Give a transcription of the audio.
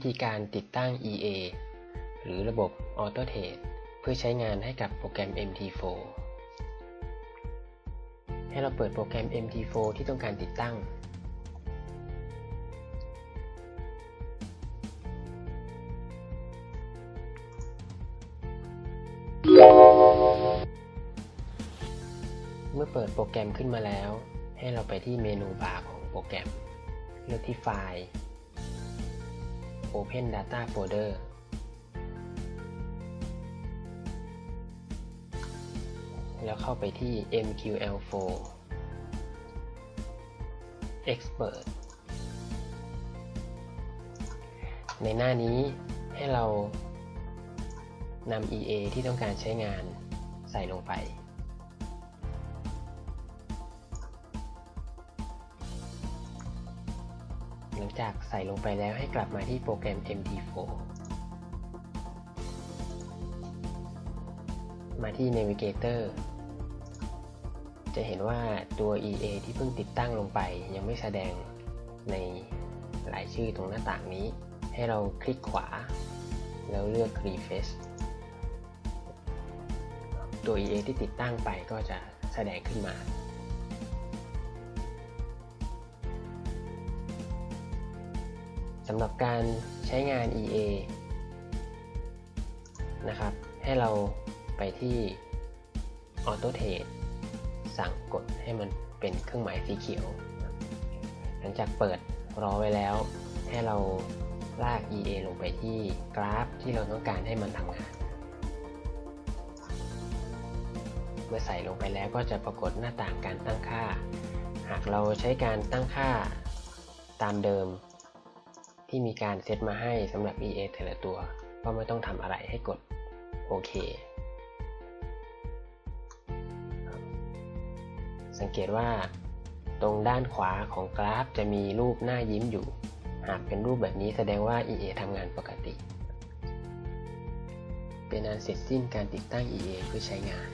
วิธีการติดตั้ง EA หรือระบบ AutoTADE เพื่อใช้งานให้กับโปรแกรม MT4 ให้เราเปิดโปรแกรม MT4 ที่ต้องการติดตั้ง เมื่อเปิดโปรแกรมขึ้นมาแล้ว ให้เราไปที่เมนูบาร์ของโปรแกรม เลือกที่ไฟล์ Open Data Folder แล้วเข้าไปที่ MQL4 Expert ในหน้านี้ให้เรานำ EA ที่ต้องการใช้งานใส่ลงไป หลังจากใส่ลงไปแล้วให้กลับมาที่โปรแกรม MT4 มาที่ Navigator จะเห็นว่าตัว EA ที่เพิ่งติดตั้งลงไป ยังไม่แสดงในรายชื่อตรงหน้าต่างนี้ ให้เราคลิกขวา แล้วเลือก Refresh ตัว EA ที่ติดตั้งไปก็จะแสดงขึ้นมา สำหรับการใช้งาน EA นะครับ ให้เราไปที่ AutoTADE สั่งกดให้มันเป็นเครื่องหมายสีเขียว หลังจากเปิดรอไว้แล้ว ให้เราลาก EA ลงไปที่กราฟที่เราต้องการให้มันทำงาน เมื่อใส่ลงไปแล้วก็จะปรากฏหน้าต่างการตั้งค่า หากเราใช้การตั้งค่าตามเดิม ที่มีการเซตมาให้สำหรับ EA แต่ละตัว ก็ไม่ต้องทำอะไรให้กดโอเค สังเกตว่าตรงด้านขวาของกราฟจะมีรูปหน้ายิ้มอยู่ หากเป็นรูปแบบนี้แสดงว่า EA ทำงานปกติ เป็นอันเสร็จสิ้นการติดตั้ง EA เพื่อใช้งาน